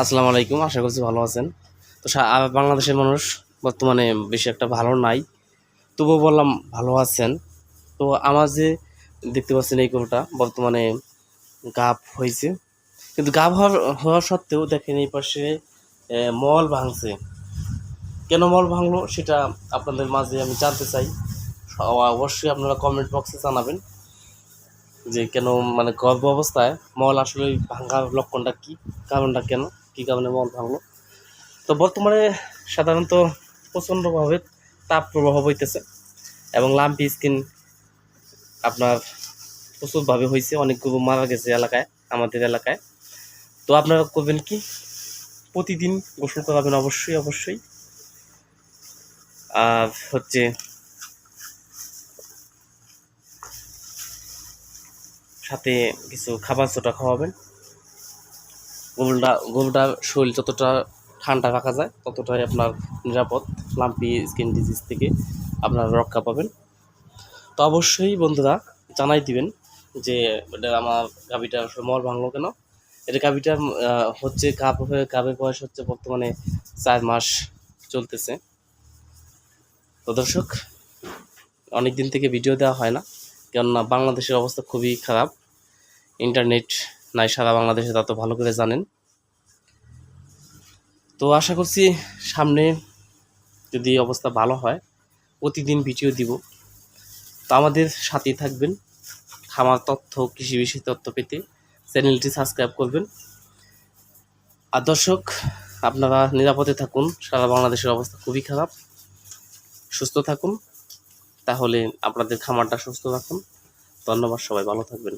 আসসালামু আলাইকুম, আশা করছি ভালো আছেন। তো বাংলাদেশের মানুষ বর্তমানে বেশি একটা ভালো নাই। তবুও বললাম ভালো আছেন। তো আমার যে দেখতে পাচ্ছেন এই গরুটা বর্তমানে গাভ হয়েছে। কিন্তু গাভ হওয়ার হওয়া সত্ত্বেও দেখেন এই পাশে মল ভাঙছে। কেন মল ভাঙলো সেটা আপনাদের মাঝে আমি জানতে চাই। অবশ্যই আপনারা কমেন্ট বক্সে জানাবেন যে কেন মানে গর্ভ অবস্থায় মল আসলে ভাঙার লক্ষণটা কী, কারণটা কেন? কি কারণে মল ভাঙলো তো বর্তমানে সাধারণত প্রচণ্ডভাবে তাপ প্রবাহ বইতেছে এবং লাম্পি স্কিন আপনার প্রচুরভাবে হয়েছে অনেক মারা গেছে এলাকায়, আমাদের এলাকায়। তো আপনারা করবেন কি? প্রতিদিন গোসল করাবেন অবশ্যই অবশ্যই। আর হচ্ছে সাথে কিছু খাবার চোটা খাওয়াবেন। গরুটা, গরুটার শরীর যতটা ঠান্ডা রাখা যায়, ততটাই আপনার নিরাপদ, লাম্পি স্কিন ডিজিজ থেকে আপনারা রক্ষা পাবেন। তো অবশ্যই বন্ধুরা জানাই দিবেন যে আমার গাভিটা আসলে মল ভাঙলো কেন? এটা গাভিটার হচ্ছে গাভ হয়ে গাভের বয়স হচ্ছে বর্তমানে চার মাস চলতেছে। তো দর্শক অনেক দিন থেকে ভিডিও দেওয়া হয় না, কেননা বাংলাদেশের অবস্থা খুবই খারাপ। ইন্টারনেট নাই সারা বাংলাদেশে তা তো ভালো করে জানেন। তো আশা করছি সামনে যদি অবস্থা ভালো হয়, প্রতিদিন ভিডিও দিব। তো আমাদের সাথেই থাকবেন। খামার তথ্য, কৃষি বিষয় তথ্য পেতে চ্যানেলটি সাবস্ক্রাইব করবেন। আর দর্শক, আপনারা নিরাপদে থাকুন। সারা বাংলাদেশের অবস্থা খুবই খারাপ। সুস্থ থাকুন। তাহলে আপনাদের খামারটা সুস্থ রাখুন। ধন্যবাদ সবাই, ভালো থাকবেন।